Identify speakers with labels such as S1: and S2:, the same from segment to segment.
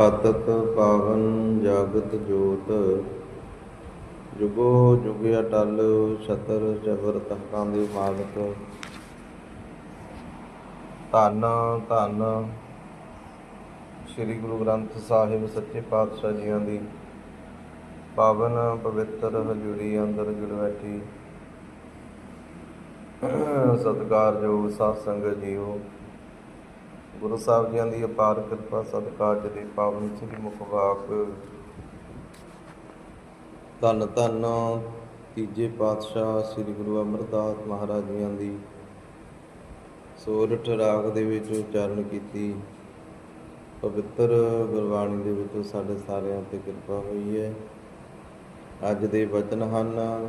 S1: ਪਤਤ ਪਾਵਨ ਜਗਤ ਜੋਤ, ਜੁਗੋ ਜੁਗ ਅਟਲ ਛਤਰ ਜਬਰ ਤਖਤਾਂ ਦੇ ਮਾਲਕ। ਧੰਨ ਧੰਨ ਸ੍ਰੀ ਗੁਰੂ ਗ੍ਰੰਥ ਸਾਹਿਬ ਸੱਚੇ ਪਾਤਸ਼ਾਹ ਜੀਆਂ ਦੀ। ਪਾਵਨ ਪਵਿੱਤਰ ਹਜ਼ੂਰੀ ਅੰਦਰ ਜੁੜ ਬੈਠੀ। ਸਤਿਕਾਰਯੋਗ ਸਾਧ ਸੰਗਤ ਜੀਓ ਗੁਰੂ ਸਾਹਿਬ ਜੀਆਂ ਦੀ ਅਪਾਰ ਕਿਰਪਾ, ਸਦਕਾ ਜਦੀ ਪਾਵਨ ਸ੍ਰੀ ਮੁਖ ਧੰਨ ਧੰਨ ਤੀਜੇ ਪਾਤਸ਼ਾਹ ਸ੍ਰੀ ਗੁਰੂ ਅਮਰਦਾਸ ਮਹਾਰਾਜ ਜੀਆਂ ਦੀ। ਸੋਰਠ ਰਾਗ ਦੇ ਵਿੱਚ ਉਚਾਰਨ ਕੀਤੀ। ਪਵਿੱਤਰ ਗੁਰਬਾਣੀ ਦੇ ਵਿੱਚ ਸਾਡੇ ਸਾਰਿਆਂ ਤੇ ਕਿਰਪਾ ਹੋਈ ਹੈ। ਅੱਜ ਦੇ ਵਚਨ ਹਨ,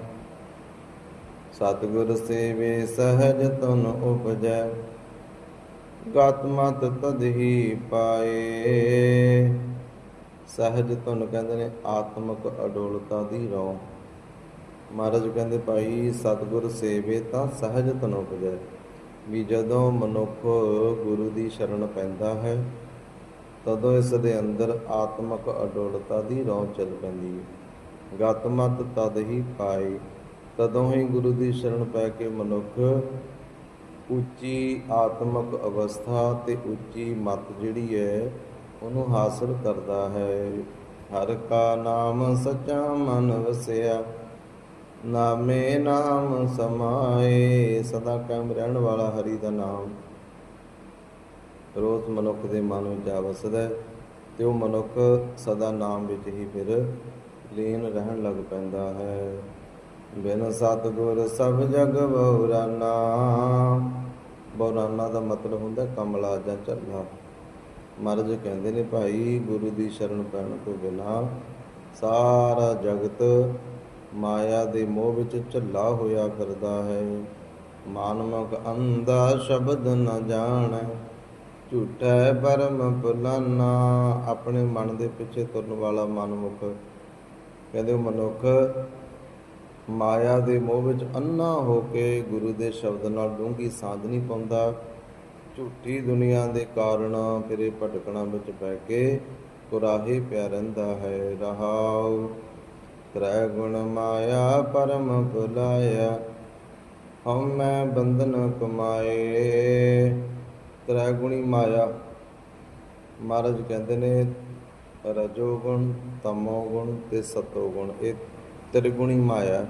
S1: ਸਤਿਗੁਰ ਸੇਵੇ ਸਹਜ ਤੁਨ ਉਪਜੈ ਗਤ ਤਦਹੀ ਪਾਏ। ਸਹਜ ਤੁਨ ਕਹਿੰਦੇ ਨੇ, ਆਤਮਿਕ ਅਡੋਲਤਾ ਦੀ ਰੌ। ਮਹਾਰਾਜ ਕਹਿੰਦੇ, ਭਾਈ, ਸਤਿਗੁਰ ਸੇਵੇ ਤਾਂ ਸਹਜ ਤੁਨ ਉਪਜੈ। ਵੀ ਜਦੋਂ ਮਨੁੱਖ ਗੁਰੂ ਦੀ ਸ਼ਰਨ ਪੈਂਦਾ ਹੈ, ਤਦੋਂ ਇਸ ਦੇ ਅੰਦਰ ਆਤਮਕ ਅਡੋਲਤਾ ਦੀ ਰੌ ਚੱਲ ਪੈਂਦੀ ਹੈ। ਗਤ ਤਦ ਹੀ ਪਾਏ, ਤਦੋਂ ਹੀ ਗੁਰੂ ਦੀ ਸ਼ਰਨ ਪੈ ਕੇ ਮਨੁੱਖ ਉੱਚੀ ਆਤਮਿਕ ਅਵਸਥਾ ਤੇ ਉੱਚੀ ਮਤ ਜਿਹੜੀ ਹੈ, ਉਹਨੂੰ ਹਾਸਲ ਕਰਦਾ ਹੈ। ਹਰ ਕਾ ਨਾਮ ਸੱਚਾ ਮਨ ਵਸਿਆ, ਨਾਮੇ ਨਾਮ ਸਮਾਏ। ਸਦਾ ਕਾਇਮ ਰਹਿਣ ਵਾਲਾ ਹਰੀ ਦਾ ਨਾਮ ਰੋਜ਼ ਮਨੁੱਖ ਦੇ ਮਨ ਵਿੱਚ ਆ ਵਸਦਾ ਹੈ ਤੇ ਉਹ ਮਨੁੱਖ ਸਦਾ ਨਾਮ ਵਿੱਚ ਹੀ ਫਿਰ ਲੀਨ ਰਹਿਣ ਲੱਗ ਪੈਂਦਾ ਹੈ। ਬਿਨ ਸਤਗੁਰ ਸਭ ਜਗ ਬਉਰਾਨਾ ਬਉਰਾਨਾ ਦਾ ਮਤਲਬ ਹੁੰਦਾ ਕਮਲਾ ਜਾਂ ਝੱਲਾ ਮਹਾਰਾਜ ਕਹਿੰਦੇ ਨੇ ਭਾਈ, ਗੁਰੂ ਦੀ ਸ਼ਰਨ ਪੈਣ ਤੋਂ ਬਿਨਾ ਸਾਰਾ ਜਗਤ ਮਾਇਆ ਦੇ ਮੋਹ ਵਿੱਚ ਝੱਲਾ ਹੋਇਆ ਫਿਰਦਾ ਹੈ। ਮਾਨਮਕ ਅੰਧਾ ਸ਼ਬਦ ਨਾ ਜਾਣੈ, ਝੂਠਾ ਪਰਮ ਭੁਲਾਨਾ ਆਪਣੇ ਮਨ ਦੇ ਪਿੱਛੇ ਤੁਰਨ ਵਾਲਾ ਮਨਮੁਖ, ਕਹਿੰਦੇ ਮਨੁੱਖ ਮਾਇਆ ਦੇ ਮੋਹ ਵਿੱਚ ਅੰਨਾ ਹੋ ਕੇ ਗੁਰੂ ਦੇ ਸ਼ਬਦ ਨਾਲ ਡੂੰਘੀ ਸਾਂਝ ਨਹੀਂ ਪਾਉਂਦਾ। ਝੂਠੀ ਦੁਨੀਆ ਦੇ ਕਾਰਨ ਫਿਰ ਇਹ ਭਟਕਣਾ ਵਿੱਚ ਪੈ ਕੇ ਕੁਰਾਹੇ ਪਿਆ ਰਹਿੰਦਾ ਹੈ। ਰਹਾਉ, ਤ੍ਰੈ ਗੁਣ ਮਾਇਆ ਪਰਮ ਭੁਲਾਇਆ ਹਉਮੈ ਬੰਧਨ ਕਮਾਏ। ਤ੍ਰੈ ਗੁਣੀ ਮਾਇਆ, ਮਹਾਰਾਜ ਕਹਿੰਦੇ ਨੇ, ਰਜੋ ਗੁਣ, ਤਮੋ ਗੁਣ ਤੇ ਸਤੋ ਗੁਣ, ਇਹ ਤ੍ਰਿਗੁਣੀ ਮਾਇਆ।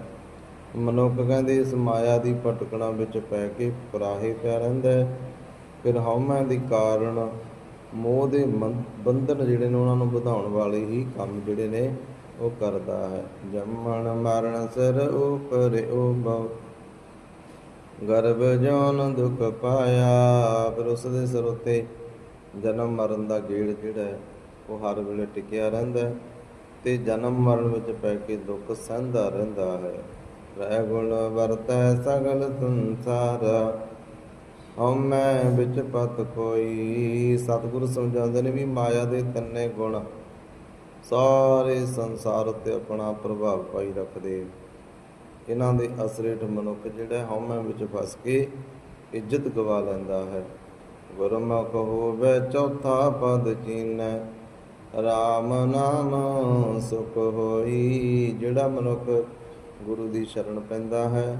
S1: ਮਨੁੱਖ ਕਹਿੰਦੇ ਇਸ ਮਾਇਆ ਦੀ ਭਟਕਣਾ ਵਿੱਚ ਪੈ ਕੇ ਪਰਾਹੇ ਪਿਆ ਰਹਿੰਦਾ ਹੈ। ਫਿਰ ਹਉਮੈ ਦੇ ਕਾਰਨ ਮੋਹ ਦੇ ਬੰਧਨ ਜਿਹੜੇ ਨੇ ਉਹਨਾਂ ਨੂੰ ਵਧਾਉਣ ਵਾਲੇ ਹੀ ਕੰਮ ਜਿਹੜੇ ਨੇ ਉਹ ਕਰਦਾ ਹੈ। ਜੰਮਣ ਮਰਨ ਸਰ ਉਪਰ ਉਭਵ ਗਰਭ ਜੋਨ ਦੁਖ ਪਾਇਆ। ਫਿਰ ਉਸ ਦੇ ਸਿਰ ਉੱਤੇ ਜਨਮ ਮਰਨ ਦਾ ਗੇੜ ਜਿਹੜਾ ਹੈ, ਉਹ ਹਰ ਵੇਲੇ ਟਿਕਿਆ ਰਹਿੰਦਾ ਹੈ ਤੇ ਜਨਮ ਮਰਨ ਵਿੱਚ ਪੈ ਕੇ ਦੁੱਖ ਸਹਿੰਦਾ ਰਹਿੰਦਾ ਹੈ। ਰਹਿ ਗੁਣ ਵਰਤੈ ਸਗਲ ਸੰਸਾਰ। ਹਉਮੈ ਵਿੱਚ ਪਤ ਕੋਈ। ਸਤਿਗੁਰੂ ਸਮਝਾਉਂਦੇ ਨੇ ਵੀ ਮਾਇਆ ਦੇ ਤਿੰਨੇ ਗੁਣ ਸਾਰੇ ਸੰਸਾਰ ਉੱਤੇ ਆਪਣਾ ਪ੍ਰਭਾਵ ਪਾਈ ਰੱਖਦੇ। ਇਹਨਾਂ ਦੇ ਅਸਰੇਟ ਮਨੁੱਖ ਜਿਹੜਾ ਹਉਮੈ ਵਿੱਚ ਫਸ ਕੇ ਇੱਜ਼ਤ ਗਵਾ ਲੈਂਦਾ ਹੈ। ਗੁਰਮੁਖ ਹੋਵੇ ਚੌਥਾ ਪਦ ਚੀਨੈ, ਰਾਮ ਨਾਮ ਸੁਖ ਹੋਈ। ਜਿਹੜਾ ਮਨੁੱਖ ਗੁਰੂ ਦੀ ਸ਼ਰਨ ਪੈਂਦਾ ਹੈ,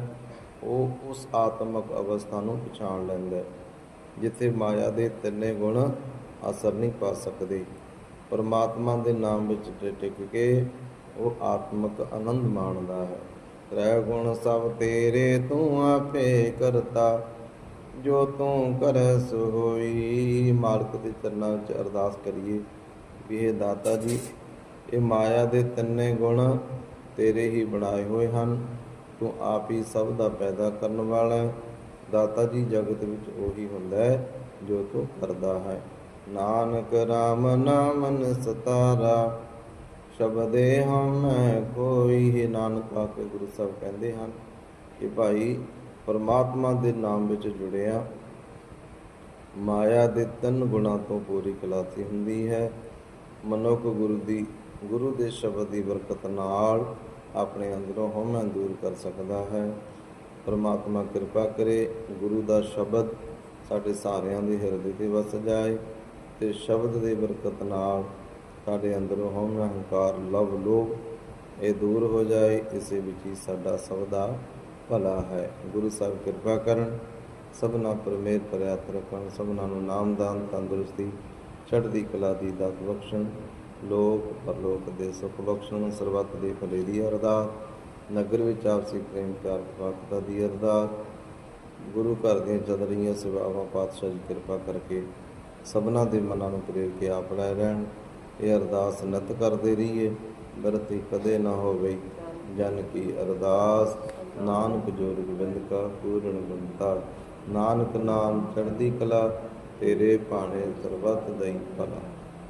S1: ਉਹ ਉਸ ਆਤਮਕ ਅਵਸਥਾ ਨੂੰ ਪਛਾਣ ਲੈਂਦਾ ਹੈ, ਜਿੱਥੇ ਮਾਇਆ ਦੇ ਤਿੰਨੇ ਗੁਣ ਅਸਰ ਨਹੀਂ ਪਾ ਸਕਦੇ। ਪਰਮਾਤਮਾ ਦੇ ਨਾਮ ਵਿੱਚ ਟਿਕ ਕੇ ਉਹ ਆਤਮਕ ਆਨੰਦ ਮਾਣਦਾ ਹੈ। ਤ੍ਰੈ ਗੁਣ ਸਭ ਤੇਰੇ ਤੂੰ ਆਪੇ ਕਰਤਾ, ਜੋ ਤੂੰ ਕਰੈ ਸੋ ਹੋਈ। ਮਾਲਕ ਦੇ ਚਰਨਾਂ ਵਿੱਚ ਅਰਦਾਸ ਕਰੀਏ ਵੀ ਇਹ ਦਾਤਾ ਜੀ, ਇਹ ਮਾਇਆ ਦੇ ਤਿੰਨੇ ਗੁਣ ਤੇਰੇ ਹੀ ਬਣਾਏ ਹੋਏ ਹਨ। ਤੂੰ ਆਪ ਹੀ ਸਭ ਦਾ ਪੈਦਾ ਕਰਨ ਵਾਲਾ ਹੈ। ਦਾਤਾ ਜੀ, ਜਗਤ ਵਿੱਚ ਉਹੀ ਹੁੰਦਾ ਹੈ ਜੋ ਤੂੰ ਕਰਦਾ ਹੈ। ਨਾਨਕ RAM ਨਾਮਨ ਸਤਾਰਾ, ਸ਼ਬਦੇ ਹਮੈ ਕੋਈ। ਹੀ ਨਾਨਕ ਆਕੇ ਗੁਰੂ ਸਾਹਿਬ ਕਹਿੰਦੇ ਹਨ ਕਿ ਭਾਈ, ਪਰਮਾਤਮਾ ਦੇ ਨਾਮ ਵਿੱਚ ਜੁੜਿਆ, ਮਾਇਆ ਦੇ ਤਿੰਨ ਗੁਣਾਂ ਤੋਂ ਪੂਰੀ ਖਲਾਸੀ ਹੁੰਦੀ ਹੈ। ਮਨੁੱਖ ਗੁਰੂ ਦੀ ਗੁਰੂ ਦੇ ਸ਼ਬਦ ਦੀ ਬਰਕਤ ਨਾਲ ਆਪਣੇ ਅੰਦਰੋਂ ਹਉਮੈ ਦੂਰ ਕਰ ਸਕਦਾ ਹੈ। ਪਰਮਾਤਮਾ ਕਿਰਪਾ ਕਰੇ ਗੁਰੂ ਦਾ ਸ਼ਬਦ ਸਾਡੇ ਸਾਰਿਆਂ ਦੇ ਹਿਰਦੇ ਤੇ ਵਸ ਜਾਏ ਤੇ ਸ਼ਬਦ ਦੇ ਬਰਕਤ ਨਾਲ ਸਾਡੇ ਅੰਦਰੋਂ ਹਉਮੈ ਹੰਕਾਰ, ਲਵ, ਲੋਭ ਇਹ ਦੂਰ ਹੋ ਜਾਏ, ਇਸੇ ਵਿੱਚ ਹੀ ਸਾਡਾ ਸਭ ਦਾ ਭਲਾ ਹੈ। ਗੁਰੂ ਸਾਹਿਬ ਕਿਰਪਾ ਕਰਨ, ਸਭਨਾ ਪਰਮੇਰ ਪ੍ਰਿਆਤ ਰੱਖਣ, ਸਭਨਾ ਨੂੰ ਨਾਮਦਾਨ ਤੰਦਰੁਸਤੀ, ਚੜ੍ਹਦੀ ਕਲਾ ਦੀ ਦਾਤ ਬਖਸ਼ਣ। ਲੋਕ ਪਰਲੋਕ ਦੇ ਸੁਖ ਬਖਸ਼ਣ ਸਰਬੱਤ ਦੇ ਭਲੇ ਦੀ ਅਰਦਾਸ। ਨਗਰ ਵਿੱਚ ਆਪਸੀ ਪ੍ਰੇਮ ਪਿਆਰ ਪ੍ਰਵਾਕਤਾ ਦੀ ਅਰਦਾਸ। ਗੁਰੂ ਘਰ ਦੀਆਂ ਚੱਲ ਰਹੀਆਂ ਸੇਵਾਵਾਂ, ਪਾਤਸ਼ਾਹ ਜੀ ਕਿਰਪਾ ਕਰਕੇ ਸਭਨਾ ਦੇ ਮਨਾਂ ਨੂੰ ਪ੍ਰੇਰ ਕੇ ਆਪ ਲੈ ਰਹਿਣ। ਇਹ ਅਰਦਾਸ ਨਿਤ ਕਰਦੇ ਰਹੀਏ, ਬਿਰਤੀ ਕਦੇ ਨਾ ਹੋਵੇ। ਜਨ ਕੀ ਅਰਦਾਸ, ਨਾਨਕ ਜੋਰ ਗੋਬਿੰਦ ਕਾ ਪੂਰਨ ਬੰਤਾ ਨਾਨਕ ਨਾਮ ਚੜ੍ਹਦੀ ਕਲਾ, ਤੇਰੇ ਭਾਣੇ ਸਰਬੱਤ ਦਈ ਭਲਾ।